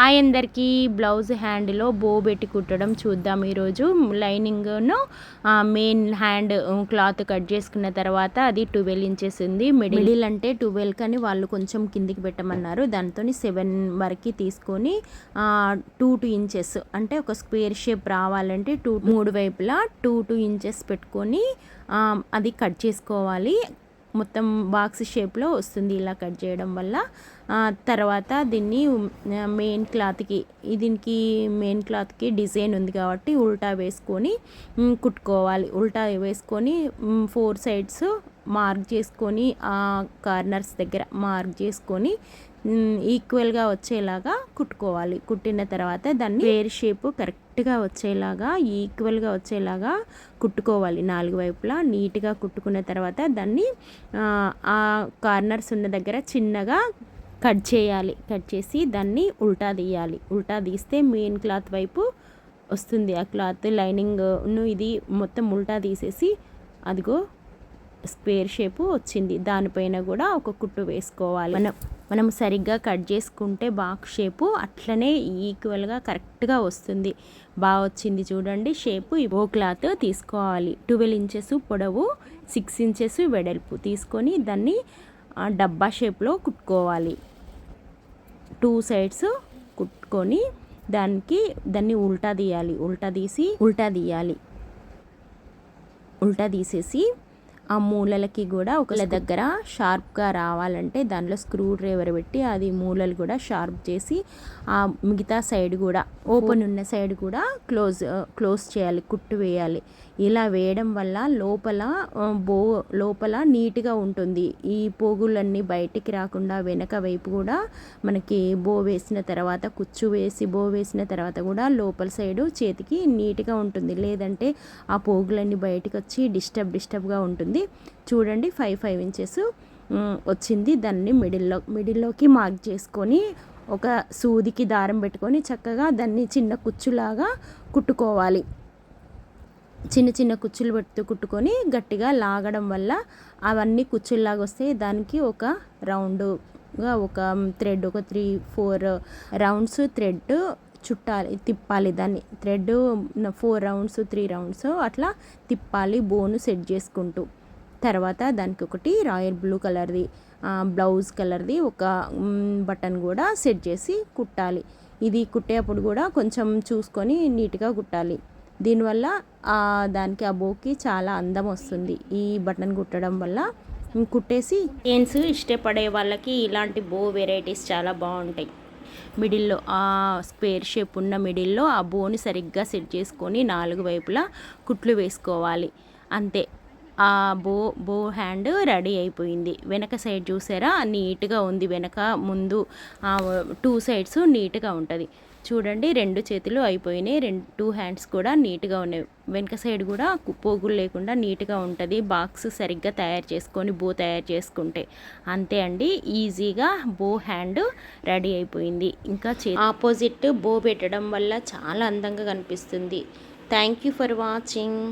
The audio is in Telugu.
హాయ్ అందరికీ బ్లౌజ్ హ్యాండ్లో బో పెట్టి కుట్టడం చూద్దాం ఈరోజు. లైనింగ్ను మెయిన్ హ్యాండ్ క్లాత్ కట్ చేసుకున్న తర్వాత అది ట్వెల్వ్ ఇంచెస్ ఉంది. మిడిల్ అంటే ట్వెల్వ్ కానీ వాళ్ళు కొంచెం కిందికి పెట్టమన్నారు. దాంతో సెవెన్ వరకు తీసుకొని టూ టూ ఇంచెస్ అంటే ఒక స్క్వేర్ షేప్ రావాలంటే టూ మూడు వైపులా టూ టూ ఇంచెస్ పెట్టుకొని అది కట్ చేసుకోవాలి. మొత్తం బాక్స్ షేప్లో వస్తుంది ఇలా కట్ చేయడం వల్ల. తర్వాత దీన్ని మెయిన్ క్లాత్కి దీనికి మెయిన్ క్లాత్కి డిజైన్ ఉంది కాబట్టి ఉల్టా వేసుకొని కుట్టుకోవాలి. ఉల్టా వేసుకొని ఫోర్ సైడ్స్ మార్క్ చేసుకొని ఆ కార్నర్స్ దగ్గర మార్క్ చేసుకొని ఈక్వల్గా వచ్చేలాగా కుట్టుకోవాలి. కుట్టిన తర్వాత దాన్ని వేర్ షేప్ కరెక్ట్గా వచ్చేలాగా ఈక్వల్గా వచ్చేలాగా కుట్టుకోవాలి నాలుగు వైపులా. నీట్గా కుట్టుకున్న తర్వాత దాన్ని ఆ కార్నర్స్ ఉన్న దగ్గర చిన్నగా కట్ చేయాలి. కట్ చేసి దాన్ని ఉల్టా తీయాలి. ఉల్టా తీస్తే మెయిన్ క్లాత్ వైపు వస్తుంది. ఆ క్లాత్ లైనింగ్ను ఇది మొత్తం ఉల్టా తీసేసి అదిగో స్క్వేర్ షేపు వచ్చింది. దానిపైన కూడా ఒక కుట్టు వేసుకోవాలి. మనం మనం సరిగ్గా కట్ చేసుకుంటే బాక్స్ షేపు అట్లనే ఈక్వల్గా కరెక్ట్గా వస్తుంది. బాగా వచ్చింది చూడండి. షేపు ఓ క్లాత్ తీసుకోవాలి. ట్వెల్వ్ ఇంచెస్ పొడవు సిక్స్ ఇంచెస్ వెడల్పు తీసుకొని దాన్ని డబ్బా షేప్లో కుట్టుకోవాలి. టూ సైడ్స్ కుట్టుకొని దానికి దాన్ని ఉల్టా తీయాలి. ఉల్టా తీసి ఉల్టా తీయాలి. ఉల్టా తీసేసి ఆ మూలలకి కూడా ఒకళ్ళ దగ్గర షార్ప్గా రావాలంటే దానిలో స్క్రూ డ్రైవర్ పెట్టి అది మూలలు కూడా షార్ప్ చేసి ఆ మిగతా సైడ్ కూడా ఓపెన్ ఉన్న సైడ్ కూడా క్లోజ్ క్లోజ్ చేయాలి కుట్టు వేయాలి. ఇలా వేయడం వల్ల లోపల బో లోపల నీట్గా ఉంటుంది. ఈ పోగులన్నీ బయటికి రాకుండా వెనక వైపు కూడా మనకి బో వేసిన తర్వాత కుచ్చు వేసి బో వేసిన తర్వాత కూడా లోపల సైడు చేతికి నీట్గా ఉంటుంది. లేదంటే ఆ పోగులన్నీ బయటకు వచ్చి డిస్టర్బ్ డిస్టర్బ్గా ఉంటుంది. చూడండి ఫైవ్ ఫైవ్ ఇంచెస్ వచ్చింది. దాన్ని మిడిల్లో మిడిల్లోకి మార్క్ చేసుకొని ఒక సూదికి దారం పెట్టుకొని చక్కగా దాన్ని చిన్న కుచ్చులాగా కుట్టుకోవాలి. చిన్న చిన్న కుచ్చులు పెడుతూ కుట్టుకొని గట్టిగా లాగడం వల్ల అవన్నీ కుచ్చుల్లాగా వస్తాయి. దానికి ఒక రౌండ్గా ఒక థ్రెడ్ ఒక త్రీ ఫోర్ రౌండ్స్ థ్రెడ్ చుట్టాలి తిప్పాలి దాన్ని. Thread four rounds three rounds అట్లా తిప్పాలి బోను సెట్ చేసుకుంటూ. తర్వాత దానికి ఒకటి రాయల్ బ్లూ కలర్ది బ్లౌజ్ కలర్ది ఒక బటన్ కూడా సెట్ చేసి కుట్టాలి. ఇది కుట్టేటప్పుడు కూడా కొంచెం చూసుకొని నీట్గా కుట్టాలి. దీనివల్ల దానికి ఆ బోకి చాలా అందం వస్తుంది. ఈ బటన్ కుట్టడం వల్ల కుట్టేసి చైన్స్ ఇష్టపడే వాళ్ళకి ఇలాంటి బో వెరైటీస్ చాలా బాగుంటాయి. మిడిల్లో ఆ స్క్వేర్ షేప్ ఉన్న మిడిల్లో ఆ బోని సరిగ్గా సెట్ చేసుకొని నాలుగు వైపులా కుట్లు వేసుకోవాలి. అంతే. ఆ బో బో హ్యాండ్ రెడీ అయిపోయింది. వెనక సైడ్ చూసారా? నీట్గా ఉంది. వెనక ముందు టూ సైడ్స్ నీట్గా ఉంటుంది. చూడండి రెండు చేతులు అయిపోయినాయి. రెండు టూ హ్యాండ్స్ కూడా నీట్గా ఉన్నాయి. వెనక సైడ్ కూడా పోగులు లేకుండా నీట్గా ఉంటుంది. బాక్స్ సరిగ్గా తయారు చేసుకొని బో తయారు చేసుకుంటే. అంతే అండి. ఈజీగా బో హ్యాండ్ రెడీ అయిపోయింది. ఇంకా చే ఆపోజిట్ బో పెట్టడం వల్ల చాలా అందంగా కనిపిస్తుంది. Thank you for watching.